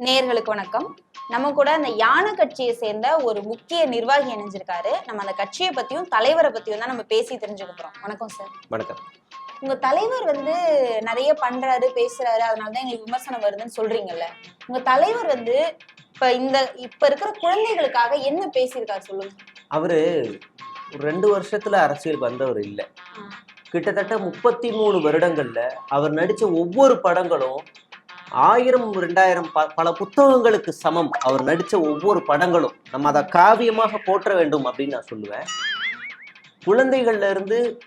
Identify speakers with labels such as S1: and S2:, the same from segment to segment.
S1: நேயர்களுக்கு வணக்கம். நம்ம கூட அந்த யானை கட்சியை சேர்ந்த ஒரு முக்கிய நிர்வாகி இணைஞ்சிருக்காரு. நம்ம அந்த கட்சியை பத்தியும் தலைவரை பத்தியும் தான் நம்ம பேசி தெரிஞ்சுக்க போறோம். வணக்கம் சார்.
S2: வணக்கம்.
S1: உங்க தலைவர் வந்து நிறைய பண்றாரு பேசுறாரு. அதனால தான் எங்களுக்கு விமர்சனம் வருதுன்னு சொல்றீங்கல்ல. உங்க தலைவர் வந்து இப்ப இந்த இப்ப இருக்கிற குழந்தைகளுக்காக என்ன பேசியிருக்காரு சொல்லுங்க.
S2: அவரு ரெண்டு வருஷத்துல அரசியலுக்கு வந்தவர் இல்ல. கிட்டத்தட்ட முப்பத்தி மூணு வருடங்கள்ல அவர் நடிச்ச ஒவ்வொரு படங்களும் ஆயிரம் ரெண்டாயிரம் பல புத்தகங்களுக்கு சமம். அவர் நடிச்ச ஒவ்வொரு படங்களும். நம்ம அதை காவியமாக போற்ற வேண்டும் அப்படின்னு நான் சொல்லுவேன். குழந்தைகள்ல இருந்து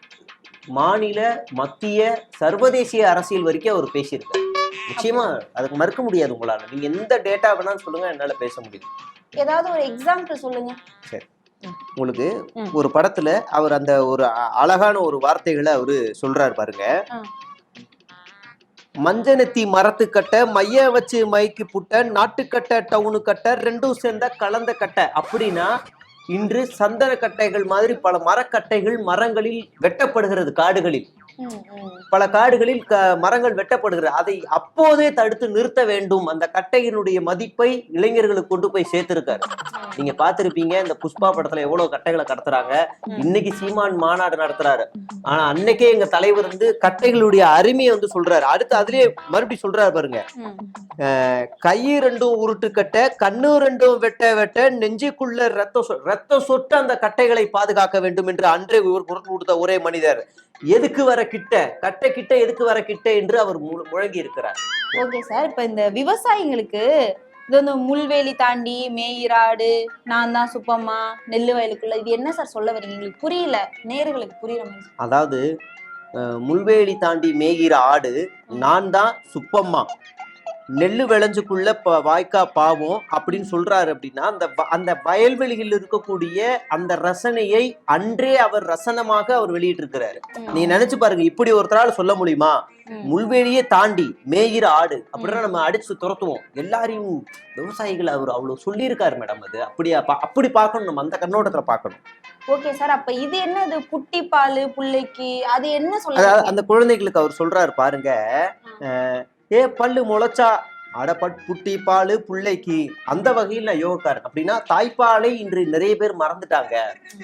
S2: மாநில மத்திய சர்வதேசிய அரசியல் வரைக்கும் அவர் பேசியிருக்காரு. நிச்சயமா அதுக்கு மறுக்க முடியாது உங்களால. நீங்க எந்த டேட்டா வேணாலும் சொல்லுங்க என்னால பேச முடியும்.
S1: ஏதாவது ஒரு எக்ஸாம்பிள் சொல்லுங்க.
S2: உங்களுக்கு
S1: ம்.
S2: ஒரு படத்துல அவர் அந்த ஒரு அழகான ஒரு வார்த்தைகளை அவரு சொல்றாரு பாருங்க. மஞ்சனத்தி மரத்து கட்ட மைய வச்சு மைக்கு புட்ட நாட்டுக்கட்டை டவுனு கட்ட ரெண்டும் சேர்ந்த கலந்த கட்டை. அப்படின்னா இன்று சந்தன கட்டைகள் மாதிரி பல மரக்கட்டைகள் மரங்களில் வெட்டப்படுகிறது காடுகளில். பல காடுகளில் மரங்கள் வெட்டப்படுகிறது. அதை அப்போதே தடுத்து நிறுத்த வேண்டும். அந்த கட்டையினுடைய மதிப்பை இளைஞர்களுக்கு கொண்டு போய் சேர்த்திருக்காரு. நீங்க பார்த்திருப்பீங்க இந்த புஷ்பா படத்துல எவ்வளவு கட்டைகளை கடத்துறாங்க. இன்னைக்கு சீமான் மாநாடு நடத்துறாரு. ஆனா அன்னைக்கே எங்க தலைவர் வந்து கட்டைகளுடைய அருமையை வந்து சொல்றாரு. அடுத்து அதுலயே மறுபடியும் சொல்றாரு பாருங்க.
S1: ம்.
S2: கை ரெண்டும் உருட்டு கட்ட கண்ணு ரெண்டும் வெட்ட வெட்ட நெஞ்சுக்குள்ள ரத்தம் சொ- ரத்தம் சொட்டு அந்த கட்டைகளை பாதுகாக்க வேண்டும் என்று அன்றே கொடுத்த ஒரே மனிதர். எதுக்கு வர கிட்ட கட்டை கிட்ட எதுக்கு வர கிட்ட என்று அவர் முழங்கி இருக்கிறார்
S1: ஓகே சார் இப்ப இந்த விவசாயிங்களுக்கு இது வந்து முள்வேலி தாண்டி மேயிராடு நான் தான் சுப்பம்மா நெல்லு வயலுக்குள்ள இது என்ன சார் சொல்ல வரீங்க எங்களுக்கு புரியல. நேர்களுக்கு சொல்லுங்க.
S2: அதாவது முள்வேலி தாண்டி மேய்கிற ஆடு நான் தான் சுப்பம்மா. நெல்லு விளைஞ்சுக்குள்ள வாய்க்கா பாவம் அப்படின்னு சொல்றாரு அப்படின்னா அந்த அந்த வயல்வெளியில் இருக்கக்கூடிய அந்த ரசனையை அன்றே அவர் ரசனமாக அவர் வெளியிட்டு இருக்கிறாரு நீ நினைச்சு பாருங்க இப்படி ஒருத்தரால சொல்ல முடியுமா. முள்வேலியே தாண்டி மேய்கிற ஆடு அப்படின்னா நம்ம அடிச்சு துரத்துவோம். எல்லாரையும் விவசாயிகள் அவர் அவ்வளவு சொல்லியிருக்காரு மேடம் அது. அப்படியா அப்படி பார்க்கணும் நம்ம அந்த கண்ணோட்டத்துல பார்க்கணும்.
S1: ஓகே சார் அப்ப இது என்னது? புட்டி பால் புள்ளைக்கு அது என்ன சொல்ல?
S2: அந்த குழந்தைகளுக்கு அவர் சொல்றாரு பாருங்க ஏ பல்லு முளைச்சா? அடப்பட் புட்டி பாலு புள்ளைக்கு. அந்த வகையில் நான் யோகக்காரன். அப்படின்னா தாய்ப்பாலை இன்று நிறைய பேர் மறந்துட்டாங்க.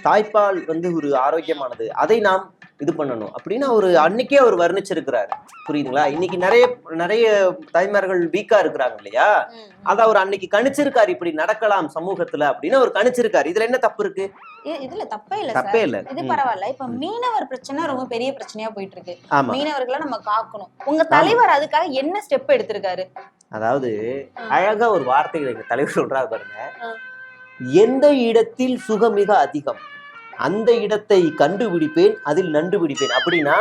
S2: தாய்ப்பால் வந்து ஒரு ஆரோக்கியமானது. அதை நாம் இது பண்ணணும் அப்படின்னு அவர் அன்னைக்கே அவர் வர்ணிச்சிருக்கிறாரு. புரியுதுங்களா? இன்னைக்கு நிறைய நிறைய தாய்மார்கள் வீக்கா இருக்கிறாங்க இல்லையா. அதை அவர் அன்னைக்கு கணிச்சிருக்காரு இப்படி நடக்கலாம் சமூகத்துல அப்படின்னு அவர் கணிச்சிருக்காரு. இதுல என்ன தப்பு இருக்கு?
S1: இதுல தப்பே இல்ல
S2: தப்பே இல்ல.
S1: இது பரவாயில்ல. இப்ப மீனவர் பிரச்சனை ரொம்ப பெரிய பிரச்சனையா போயிட்டு இருக்கு. மீனவர்களை நம்ம காக்கணும். உங்க தலைவர் அதுக்காக என்ன ஸ்டெப் எடுத்திருக்காரு?
S2: அதாவது. அழகா ஒரு வார்த்தைகள் தலைவர் சொல்றாரு பாருங்க. எந்த இடத்தில் சுகம் மிக அதிகம்? அந்த இடத்தை கண்டுபிடிப்பேன் அதில் நண்டு பிடிப்பேன். அப்படின்னா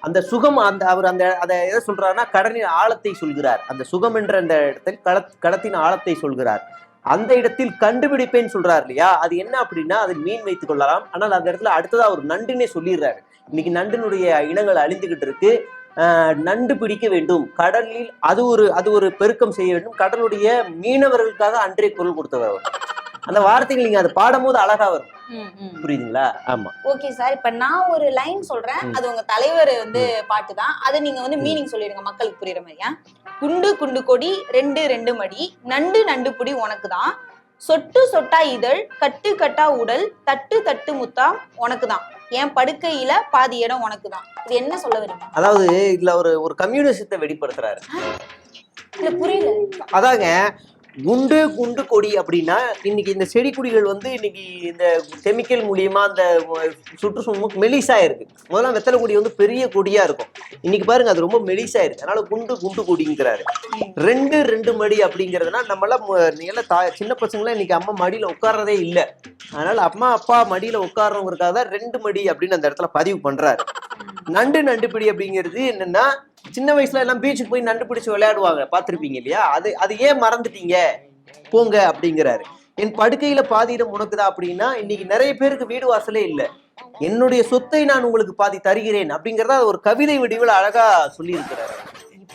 S2: அந்த சுகம் அந்த அவர் அந்த அதை எதை சொல்றாருன்னா கடலின் ஆழத்தை சொல்கிறார். அந்த சுகம் என்ற அந்த இடத்தில் களத் கடத்தின் ஆழத்தை சொல்கிறார். அந்த இடத்தில் கண்டுபிடிப்பேன் சொல்றாரு இல்லையா? அது என்ன அப்படின்னா அதில் மீன் வைத்துக் கொள்ளலாம். ஆனால் அந்த இடத்துல அடுத்ததா ஒரு நண்டுன்னே சொல்லிடுறாரு. இன்னைக்கு நண்டினுடைய இனங்கள் அழிந்துகிட்டு இருக்கு. ஆஹ் நண்டு பிடிக்க வேண்டும். கடலில் அது ஒரு அது ஒரு பெருக்கம் செய்ய வேண்டும். கடலுடைய மீனவர்களுக்காக அன்றே குரல் கொடுத்தவர் அவர். அந்த வார்த்தைகள் நீங்க அதை பாடும்போது அழகா வரும். புரியுதுங்களா? ஆமா.
S1: ஓகே சார் இப்ப நான் ஒரு லைன் சொல்றேன். அது உங்க தலைவர் வந்து பாட்டு தான். அதை நீங்க வந்து. மீனிங் சொல்லிடுங்க. மக்களுக்கு புரியுற மாதிரியா? குண்டு குண்டு கொடி ரெண்டு ரெண்டு மடி நண்டு நண்டு புடி உனக்கு தான். சொட்டு சொட்டா இதழ் கட்டு கட்டா உடல் தட்டு தட்டு முத்தாம் உனக்கு தான். என் படுக்கையில பாதி இடம் உனக்கு தான். இது என்ன சொல்ல வரீங்க?
S2: அதாவது இதுல ஒரு ஒரு கம்யூனிசத்தை வெளிப்படுத்துறாரு.
S1: புரியல.
S2: அதாங்க குண்டு குண்டு கொடி அப்படின்னா இன்னைக்கு இந்த செடி கொடிகள் வந்து இன்னைக்கு இந்த கெமிக்கல் மூலியமா அந்த சுற்றுச்சூழலுக்கு மெலிசா இருக்கு. முதல்ல வெத்தலை கொடி வந்து பெரிய கொடியா இருக்கும். இன்னைக்கு பாருங்க அது ரொம்ப மெலிசா இருக்கு. அதனால குண்டு குண்டு கொடிங்கிறாரு. ரெண்டு ரெண்டு மடி அப்படிங்கிறதுனா நம்மளாம் நீங்கள தா சின்ன பசங்களாம் இன்னைக்கு அம்மா மடியில உட்கார்றதே இல்லை. அதனால அம்மா அப்பா மடியில உட்கார்றவங்கிறதுக்காக தான் ரெண்டு மடி அப்படின்னு அந்த இடத்துல பதிவு பண்றாரு. நண்டு நண்டுபிடி அப்படிங்கிறது என்னன்னா சின்ன வயசுல எல்லாம் பீச்சுக்கு போய் நண்டு பிடிச்சு விளையாடுவாங்க. பார்த்துருப்பீங்க இல்லையா? அது அது ஏன் மறந்துட்டீங்க? போங்க அப்படிங்கிறாரு. என் படுக்கையில பாதியிடம் உனக்குதா அப்படின்னா இன்னைக்கு நிறைய பேருக்கு வீடு வாசலே இல்லை. என்னுடைய சொத்தை நான் உங்களுக்கு பாதி தருகிறேன் அப்படிங்கிறத அது ஒரு கவிதை வடிவில் அழகா சொல்லியிருக்கிறாரு.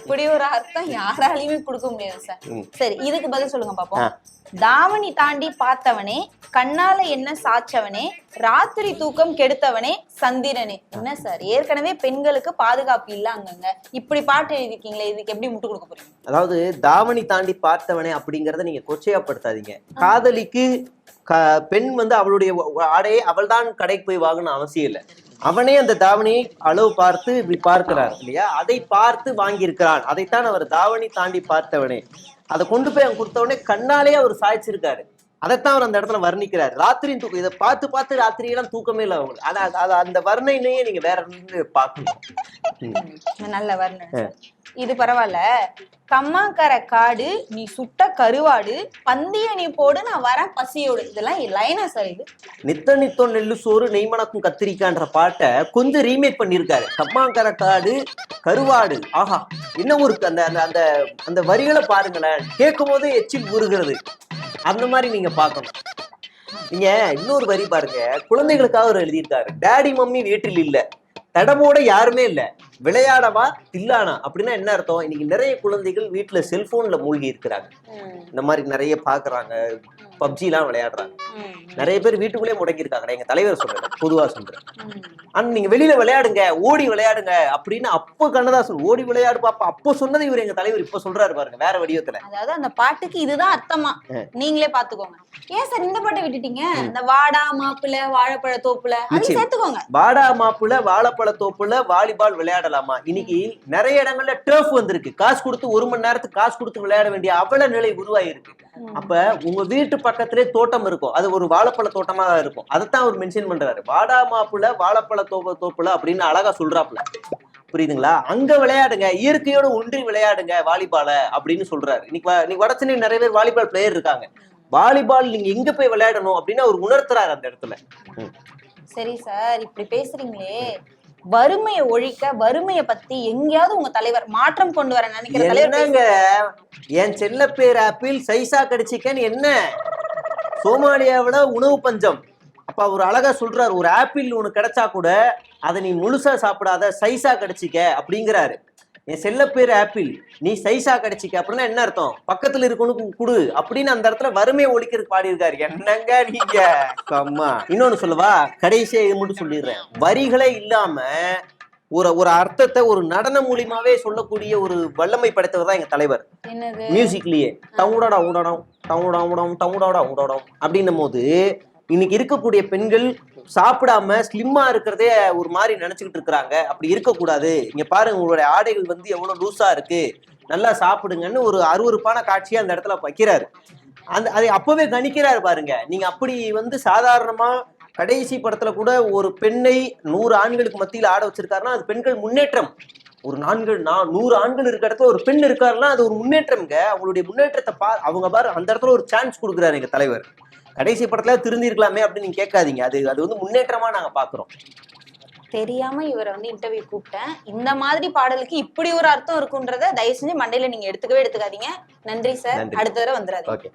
S1: இப்படி ஒரு அர்த்தம் யாராலையுமே கொடுக்க முடியாது சார். சரி இதுக்கு பதில் சொல்லுங்க. பாப்போம். தாவணி தாண்டி பார்த்தவனே கண்ணால என்ன சாச்சவனே ராத்திரி தூக்கம் கெடுத்தவனே சந்திரனே. என்ன சார் ஏற்கனவே பெண்களுக்கு பாதுகாப்பு இல்ல அங்கங்க. இப்படி பாட்டு எழுதிருக்கீங்களே இதுக்கு எப்படி முட்டு கொடுக்க போறீங்க?
S2: அதாவது தாவணி தாண்டி பார்த்தவனே அப்படிங்கறத நீங்க கொச்சையாப்படுத்தாதீங்க. காதலிக்கு பெண் வந்து அவளுடைய ஆடையை அவள்தான் கடைக்கு போய் வாங்கணும் அவசியம் இல்லை. அவனே அந்த தாவணியை அளவு பார்த்து இப்படி பார்க்கிறார் இல்லையா? அதை பார்த்து வாங்கியிருக்கிறான். அதைத்தான் அவர் தாவணி தாண்டி பார்த்தவனே. அதை கொண்டு போய் அவன் கொடுத்த உடனே கண்ணாலே அவர் சாய்ச்சிருக்காரு. அதைத்தான் அவர் அந்த இடத்துல வர்ணிக்கிறார். ராத்திரியும் தூக்கம் இதை பார்த்து பார்த்து ராத்திரியெல்லாம் தூக்கமே இல்லை அவங்களுக்கு. ஆனா அது- அந்த வர்ணனையே நீங்க வேற இருந்து பார்க்கணும்.
S1: நல்ல வர்ணனை. இது பரவாயில்ல. கம்மாக்கர காடு நீ சுட்ட கருவாடு பந்திய நீ போடு நான் வரேன் பசியோடு. இதெல்லாம் லைனா சார் இது.
S2: நித்த நித்தம் நெல்லு சோறு நெய்மணக்கும் கத்திரிக்கான்ற பாட்டை கொஞ்சம் ரீமேக் பண்ணியிருக்காரு. கம்மாங்கர காடு கருவாடு. ஆஹா என்ன ஒரு அந்த அந்த அந்த அந்த வரிகளை பாருங்களேன். கேட்கும் போதே எச்சில் ஊறுகிறது. அந்த மாதிரி நீங்க பார்க்கணும். நீங்க இன்னொரு வரி பாருங்க. குழந்தைகளுக்காக அவர் எழுதியிருக்காரு. டாடி மம்மி வீட்டில் இல்ல. தடமோட யாருமே இல்ல. விளையாடவா? தில்லானா? அப்படின்னா என்ன அர்த்தம்? இன்னைக்கு நிறைய குழந்தைகள் வீட்டுல செல்போன்ல மூழ்கி இருக்கிறாங்க. இந்த மாதிரி நிறைய பாக்குறாங்க பப்ஜி எல்லாம் விளையாடுறாங்க. நிறைய பேர் வீட்டுக்குள்ளே முடங்கி இருக்காங்க எங்க தலைவர் சொல்றேன். பொதுவா சொல்றேன். ஆனா நீங்க வெளியில விளையாடுங்க ஓடி விளையாடுங்க அப்படின்னு அப்போ கண்ணதாசன் ஓடி விளையாடு பாப்பா. அப்போ சொன்னது இவர் எங்க தலைவர் இப்ப சொல்றாரு பாருங்க வேற வடிவத்துல.
S1: அதாவது அந்த பாட்டுக்கு இதுதான் அர்த்தமா. நீங்களே பாத்துக்கோங்க. ஏன் சார் இந்த பாட்டை விட்டுட்டீங்க? இந்த வாடா மாப்பிள்ள வாழைப்பழ தோப்புல. சேர்த்துக்கோங்க.
S2: வாடா மாப்புல வாழைப்பழ தோப்புல வாலிபால் விளையாடலாமா? இன்னைக்கு நிறைய இடங்கள்ல டர்ஃப் வந்திருக்கு. காசு கொடுத்து ஒரு மணி நேரத்துக்கு காசு கொடுத்து விளையாட வேண்டிய அவல நிலை உருவாயிருக்கு அப்ப உங்க வீட்டு பக்கத்திலே தோட்டம் இருக்கும். அது ஒரு வாழைப்பழ தோட்டமா இருக்கும். அதைத்தான் அவர் மென்ஷன் பண்றாரு. வாடா மாப்புல வாழைப்பழ தோப்பு தோப்புல அப்படின்னு அழகா சொல்றாப்புல. புரியுதுங்களா? அங்க விளையாடுங்க. இயற்கையோட ஒன்றி விளையாடுங்க வாலிபால அப்படின்னு சொல்றாரு. இன்னைக்கு இன்னைக்கு நிறைய பேர் வாலிபால் பிளேயர் இருக்காங்க. வாலிபால் நீங்க எங்க போய் விளையாடணும் அப்படின்னு அவர் உணர்த்துறாரு அந்த இடத்துல.
S1: சரி சார் இப்படி பேசுறீங்களே. வறுமையை ஒழிக்க வறுமையை பத்தி எங்கேயாவது உங்க தலைவர் மாற்றம் கொண்டு வர நினைக்கிற தலைவர்
S2: என் செல்ல பேர் ஆப்பிள் சைஸா கடிச்சிக்கன்னு என்ன? சோமாலியாவுல உணவு பஞ்சம். அப்ப அவர் அழகா சொல்றாரு ஒரு ஆப்பிள் ஒன்று கிடைச்சா கூட அதை நீ முழுசா சாப்பிடாத சைஸா கடிச்சிக்க அப்படிங்கிறாரு. என் செல்ல பேர் ஆப்பிள் நீ சைஸா கடிச்சிக்க. அப்படின்னா என்ன அர்த்தம்? பக்கத்துல இருக்கவனுக்கு குடு. அப்படின்னு அந்த இடத்துல வறுமையை ஒழிக்கிறதுக்கு பாடியிருக்காரு. என்னங்க நீங்க? அம்மா இன்னொன்னு சொல்லவா? கடைசியா இது மட்டும் சொல்லிடுறேன். வரிகளே இல்லாம ஒரு ஒரு அர்த்தத்தை ஒரு நடன மூலியமாவே சொல்லக்கூடிய ஒரு வல்லமை படைத்தவர் தான் எங்க தலைவர்.
S1: என்னது?
S2: மியூசிக்லயே டவுடா உடடம் டவுடா உடம் டவுடாடா உடடம் அப்படின்னும் போது இன்னைக்கு இருக்கக்கூடிய பெண்கள் சாப்பிடாம ஸ்லிம்மா இருக்கிறதே ஒரு மாதிரி நினைச்சுக்கிட்டு இருக்கிறாங்க. அப்படி இருக்கக்கூடாது. இங்க பாருங்க உங்களுடைய ஆடைகள் வந்து எவ்வளவு லூஸா இருக்கு. நல்லா சாப்பிடுங்கன்னு ஒரு அருவருப்பான காட்சியை அந்த இடத்துல வைக்கிறாரு. அந்த அதை அப்பவே கணிக்கிறாரு பாருங்க. நீங்க அப்படி வந்து சாதாரணமா கடைசி படத்துல கூட ஒரு பெண்ணை நூறு ஆண்களுக்கு மத்தியில் ஆட வச்சிருக்காருன்னா அது பெண்கள் முன்னேற்றம். ஒரு நான்கள் நான் நூறு ஆண்கள் இருக்க இடத்துல ஒரு பெண் இருக்காருன்னா அது ஒரு முன்னேற்றம்ங்க. அவங்களுடைய முன்னேற்றத்தை பா அவங்க பாரு அந்த இடத்துல ஒரு சான்ஸ் கொடுக்குறாரு எங்க தலைவர். கடைசி படத்துல திருந்தி இருக்கலாமே அப்படின்னு நீங்க கேட்காதீங்க. அது அது வந்து முன்னேற்றமா நாங்க பாக்குறோம்.
S1: தெரியாம இவரை வந்து இன்டர்வியூ கூப்பிட்டேன். இந்த மாதிரி பாடலுக்கு இப்படி ஒரு அர்த்தம் இருக்குன்றத தயவு செஞ்சு மண்டையில நீங்க எடுத்துக்கவே எடுத்துக்காதீங்க. நன்றி சார். அடுத்த தடவை வந்துடாதீங்க.